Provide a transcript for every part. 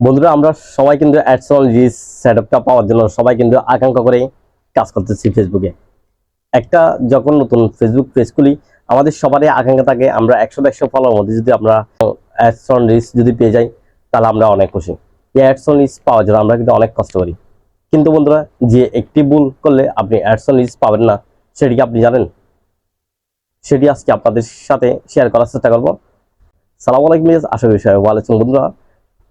বন্ধুরা, আমরা সবাই কিন্তু অ্যাডসন রিচ সেটআপটা পাওয়ার জন্য সবাই কিন্তু আকাঙ্ক্ষা করে কাজ করতেছি ফেসবুকে একটা যখন নতুন ফেসবুক পেজ খুলি, আমাদের সবারই আকাঙ্ক্ষা থাকে, আমরা একশো একশো ফলোর মধ্যে যদি আমরা অ্যাডসন রিচ যদি পেয়ে যাই, তাহলে আমরা অনেক খুশি। এই অ্যাডসন রিচ পাওয়ার জন্য আমরা কিন্তু অনেক কষ্ট করি। কিন্তু বন্ধুরা, যে একটি ভুল করলে আপনি অ্যাডসন রিচ পাবেন না সেটিকে আপনি জানেন? সেটি আজকে আপনাদের সাথে শেয়ার করার চেষ্টা করব। সালাম আলাইকুম আশা ভালো আছেন বন্ধুরা।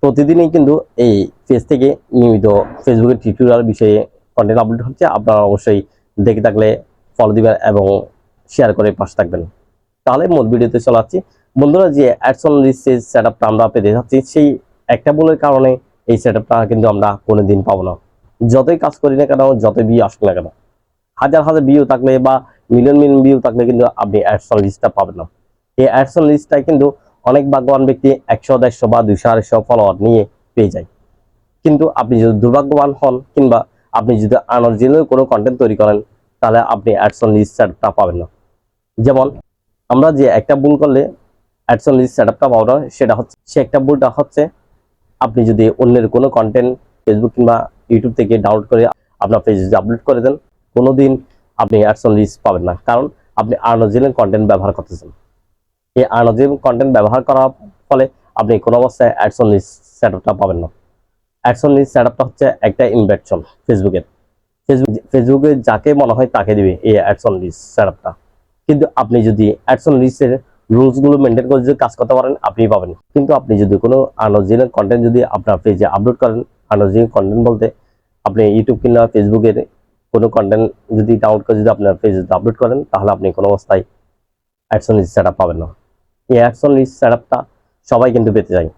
প্রতিদিনই কিন্তু এই পেজ থেকে নিয়মিত ফেসবুকের টিউটোরিয়াল বিষয়ে কন্টেন্ট আপলোড হচ্ছে। আপনারা অবশ্যই দেখে থাকলে ফলো দিবেন এবং শেয়ার করে পাশে থাকবেন। তাহলে মূল ভিডিওতে চলে যাচ্ছি বন্ধুরা, যে অ্যাডসন সেট আপটা আমরা পেতে যাচ্ছি, সেই একটা বলের কারণে এই সেট আপটা কিন্তু আমরা কোনোদিন পাবো না। যতই কাজ করি না কেন, যতই বিয়ে আসুক না কেন, হাজার হাজার ভিউ থাকলে বা মিলিয়ন মিলিয়ন ভিউ থাকলে কিন্তু আপনি অ্যাডসন লিস্টটা পাবেন না। এই অ্যাডসন লিস্টটা কিন্তু অনেক ভাগ্যবান ব্যক্তি একশো, দেড়শো বা দুইশো, আড়াইশো ফলোয়ার নিয়ে পেয়ে যায়। কিন্তু আপনি যদি দুর্ভাগ্যবান হন কিংবা আপনি যদি আনঅরিজিনাল কোনো কন্টেন্ট তৈরি করেন, তাহলে আপনি অ্যাডসন লিস্ট সেটআপটা পাবেন না। যেমন আমরা যে একটা ভুল করলে অ্যাডসন লিস্ট সেটআপটা পাবো না, সেটা হচ্ছে সে একটা ভুলটা হচ্ছে আপনি যদি অন্যের কোনো কন্টেন্ট ফেসবুক কিংবা ইউটিউব থেকে ডাউনলোড করে আপনার পেজে আপলোড করে দেন, কোনোদিন আপনি অ্যাডসন লিস্ট পাবেন না। কারণ আপনি আনঅরিজিনাল কন্টেন্ট ব্যবহার করতেছেন। এই আনঅরিজিনাল কন্টেন্ট ব্যবহার করার ফলে আপনি কোনো অবস্থায় অ্যাডসন লিস্ট সেটআপটা পাবেন না। অ্যাডসন লিস্ট সেটআপটা হচ্ছে একটা ইনভেকশন ফেসবুকের ফেসবুক ফেসবুকে যাকে মনে হয় তাকে দিবে এই অ্যাডসন লিস্ট সেটআপটা কিন্তু আপনি যদি অ্যাডসন লিস্টের রুলসগুলো মেনটেন করে যদি কাজ করতে পারেন আপনি পাবেন। কিন্তু আপনি যদি কোনো আনঅরিজিনাল কন্টেন্ট যদি আপনার পেজে আপলোড করেন আনঅরিজিনাল কন্টেন্ট বলতে আপনি ইউটিউব কিংবা ফেসবুকের কোনো কন্টেন্ট যদি ডাউনলোড করে যদি আপনার পেজে আপলোড করেন, তাহলে আপনি কোনো অবস্থায় অ্যাডসন লিস্ট সেটআপ পাবেন না। এই অ্যাডসন লিস্ট সেটআপটা সবাই কিন্তু পেতে চায়।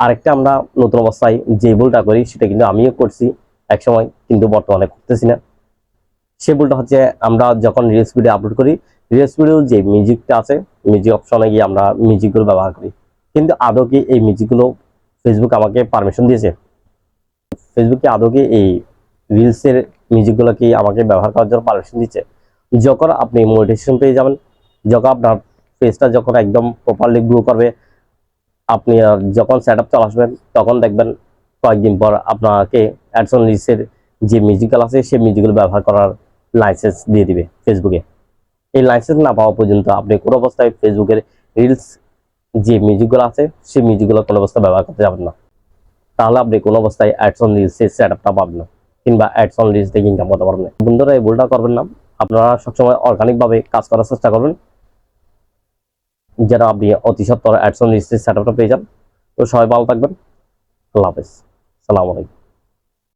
আরেকটা আমরা নতুন অবস্থায় যে ভুলটা করি, সেটা কিন্তু আমিও করছি। একসময় কিন্তু বর্তমানে করতেছি না। সে ভুলটা হচ্ছে আমরা যখন রিলস ভিডিও আপলোড করি রিলস ভিডিও যে মিউজিকটা আছে মিউজিক অপশনে গিয়ে আমরা মিউজিকগুলো ব্যবহার করি। কিন্তু আদৌ কি এই মিউজিকগুলো ফেসবুক আমাকে পারমিশন দিয়েছে? ফেসবুকে আদৌ কি এই রিলসের মিউজিকগুলো কি আমাকে ব্যবহার করার জন্য পারমিশন দিচ্ছে? যখন আপনি মোটিভেশন পেয়ে যাবেন, যখন আপনার পেজটা যখন একদম প্রপারলি গ্রো করবে, আপনি যখন সেট আপ চলে আসবেন তখন দেখবেন কয়েকদিন পর আপনাকে অ্যাডসন লিস্টের যে মিউজিক্যাল আছে, সেই মিউজিক্যাল ব্যবহার করার লাইসেন্স দিয়ে দিবে ফেসবুকে এই লাইসেন্স না পাওয়া পর্যন্ত আপনি কোনো অবস্থায় ফেসবুকের রিলস যে মিউজিকগুলো আছে, সেই মিউজিকগুলো কোনো অবস্থায় ব্যবহার করতে যাবেন না। তাহলে আপনি কোনো অবস্থায় অ্যাডসন লিস্টের সেট আপটা পাবেন না, কিংবা অ্যাডসন লিস্ট থেকে ইনকাম করতে পারবেন না। বন্ধুরা, এই ভুলটা করবেন না। আপনারা সবসময় অর্গানিকভাবে কাজ করার চেষ্টা করবেন। যেন আপনি অতি সত্তর অ্যাডসন লিস্টের সেট আপটা পেয়ে যান। তো সবাই ভালো থাকবেন। আল্লাহ হাফেজ। সালাম আলাইকুম।